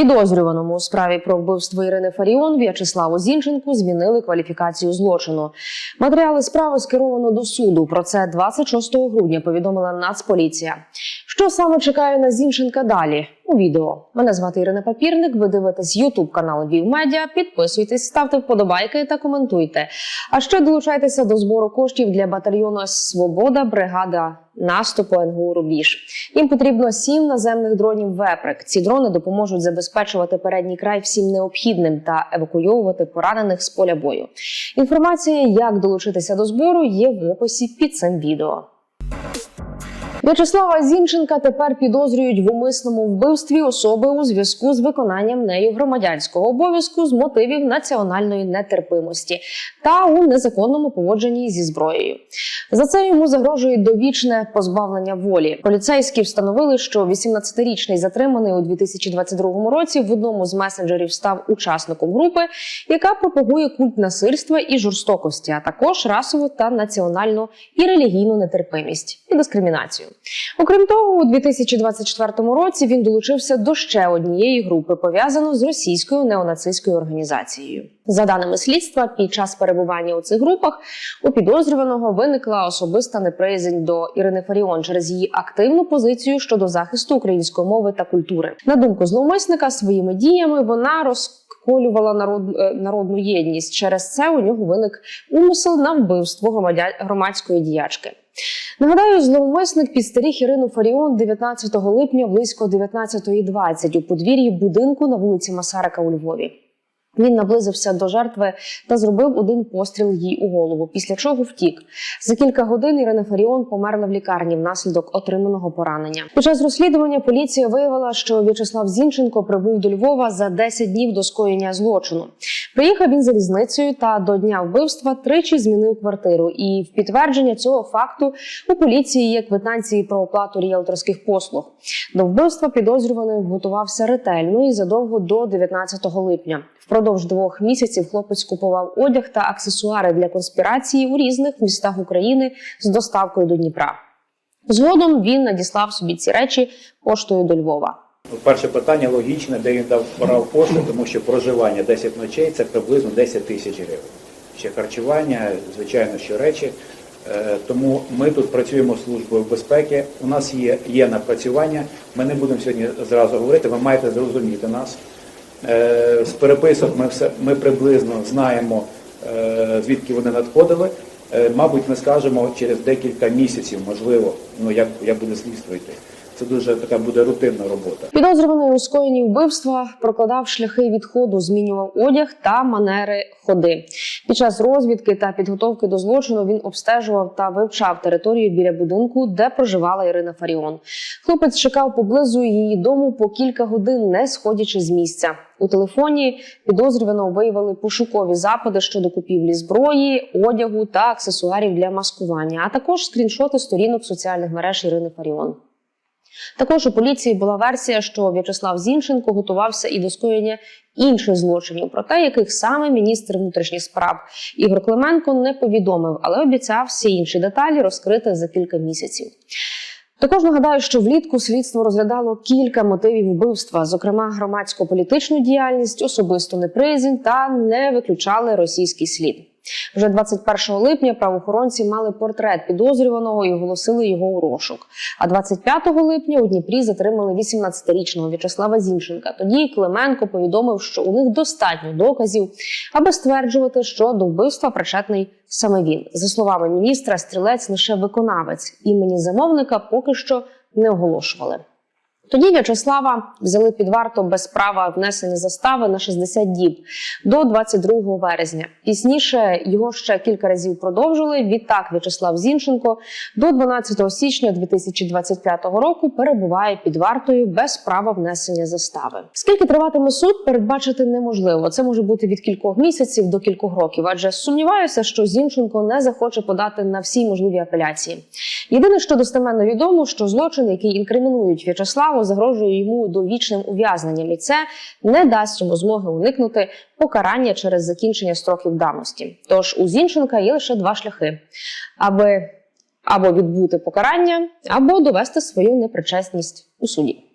Підозрюваному у справі про вбивство Ірини Фаріон В'ячеславу Зінченку змінили кваліфікацію злочину. Матеріали справи скеровано до суду. Про це 26 грудня повідомила Нацполіція. Що саме чекає на Зінченка далі? У відео мене звати Ірина Папірник. Ви дивитесь Ютуб канал Львів Медіа. Підписуйтесь, ставте вподобайки та коментуйте. А ще долучайтеся до збору коштів для батальйону Свобода бригада наступу НГУ Рубіж. Їм потрібно сім наземних дронів Веприк. Ці дрони допоможуть забезпечувати передній край всім необхідним та евакуйовувати поранених з поля бою. Інформація, як долучитися до збору, є в описі під цим відео. В'ячеслава Зінченка тепер підозрюють в умисному вбивстві особи у зв'язку з виконанням нею громадянського обов'язку з мотивів національної нетерпимості та у незаконному поводженні зі зброєю. За це йому загрожує довічне позбавлення волі. Поліцейські встановили, що 18-річний затриманий у 2022 році в одному з месенджерів став учасником групи, яка пропагує культ насильства і жорстокості, а також расову та національну і релігійну нетерпимість і дискримінацію. Окрім того, у 2024 році він долучився до ще однієї групи, пов'язаної з російською неонацистською організацією. За даними слідства, під час перебування у цих групах у підозрюваного виникла особиста неприязнь до Ірини Фаріон через її активну позицію щодо захисту української мови та культури. На думку зловмисника, своїми діями вона розколювала народ, е, народну єдність. Через це у нього виник умисел на вбивство громадської діячки. Нагадаю, зловмисник підстеріг Ірину Фаріон 19 липня близько 19.20 у подвір'ї будинку на вулиці Масарика у Львові. Він наблизився до жертви та зробив один постріл їй у голову, після чого втік. За кілька годин Ірина Фаріон померла в лікарні внаслідок отриманого поранення. Під час розслідування поліція виявила, що В'ячеслав Зінченко прибув до Львова за 10 днів до скоєння злочину. Приїхав він залізницею та до дня вбивства тричі змінив квартиру. І в підтвердження цього факту у поліції є квитанції про оплату ріелторських послуг. До вбивства підозрюваний готувався ретельно і задовго до 19 липня. Впродовж двох місяців хлопець купував одяг та аксесуари для конспірації у різних містах України з доставкою до Дніпра. Згодом він надіслав собі ці речі поштою до Львова. Перше питання логічне, де він дав брав пошту, тому що проживання 10 ночей це приблизно 10 тисяч гривень. Ще харчування, звичайно, що речі. Е, Тому ми тут працюємо службою безпеки. У нас є, є напрацювання. Ми не будемо сьогодні зразу говорити. Ви маєте зрозуміти нас. Е, З переписок ми все ми приблизно знаємо, е, звідки вони надходили. Е, Мабуть, ми скажемо через декілька місяців, можливо, ну як, як буде слідство йти. Це дуже така буде рутинна робота. Підозрюваний у скоєнні вбивства прокладав шляхи відходу, змінював одяг та манери ходи. Під час розвідки та підготовки до злочину він обстежував та вивчав територію біля будинку, де проживала Ірина Фаріон. Хлопець чекав поблизу її дому по кілька годин, не сходячи з місця. У телефоні підозрюваного виявили пошукові запити щодо купівлі зброї, одягу та аксесуарів для маскування, а також скріншоти сторінок соціальних мереж Ірини Фаріон. Також у поліції була версія, що В'ячеслав Зінченко готувався і до скоєння інших злочинів, про те, яких саме міністр внутрішніх справ Ігор Клименко не повідомив, але обіцяв всі інші деталі розкрити за кілька місяців. Також нагадаю, що влітку слідство розглядало кілька мотивів вбивства, зокрема громадсько-політичну діяльність, особисту неприязнь та не виключали російський слід. Вже 21 липня правоохоронці мали портрет підозрюваного і оголосили його у розшук. А 25 липня у Дніпрі затримали 18-річного В'ячеслава Зінченка. Тоді Клименко повідомив, що у них достатньо доказів, аби стверджувати, що до вбивства причетний саме він. За словами міністра, стрілець лише виконавець імені замовника поки що не оголошували. Тоді В'ячеслава взяли під варту без права внесення застави на 60 діб до 22 вересня. Пізніше його ще кілька разів продовжили. Відтак В'ячеслав Зінченко до 12 січня 2025 року перебуває під вартою без права внесення застави. Скільки триватиме суд, передбачити неможливо. Це може бути від кількох місяців до кількох років, адже сумніваюся, що Зінченко не захоче подати на всі можливі апеляції. Єдине, що достеменно відомо, що злочин, який інкримінують В'ячеславу, загрожує йому довічним ув'язненням, і це не дасть йому змоги уникнути покарання через закінчення строків давності. Тож у Зінченка є лише два шляхи, аби або відбути покарання, або довести свою непричесність у суді.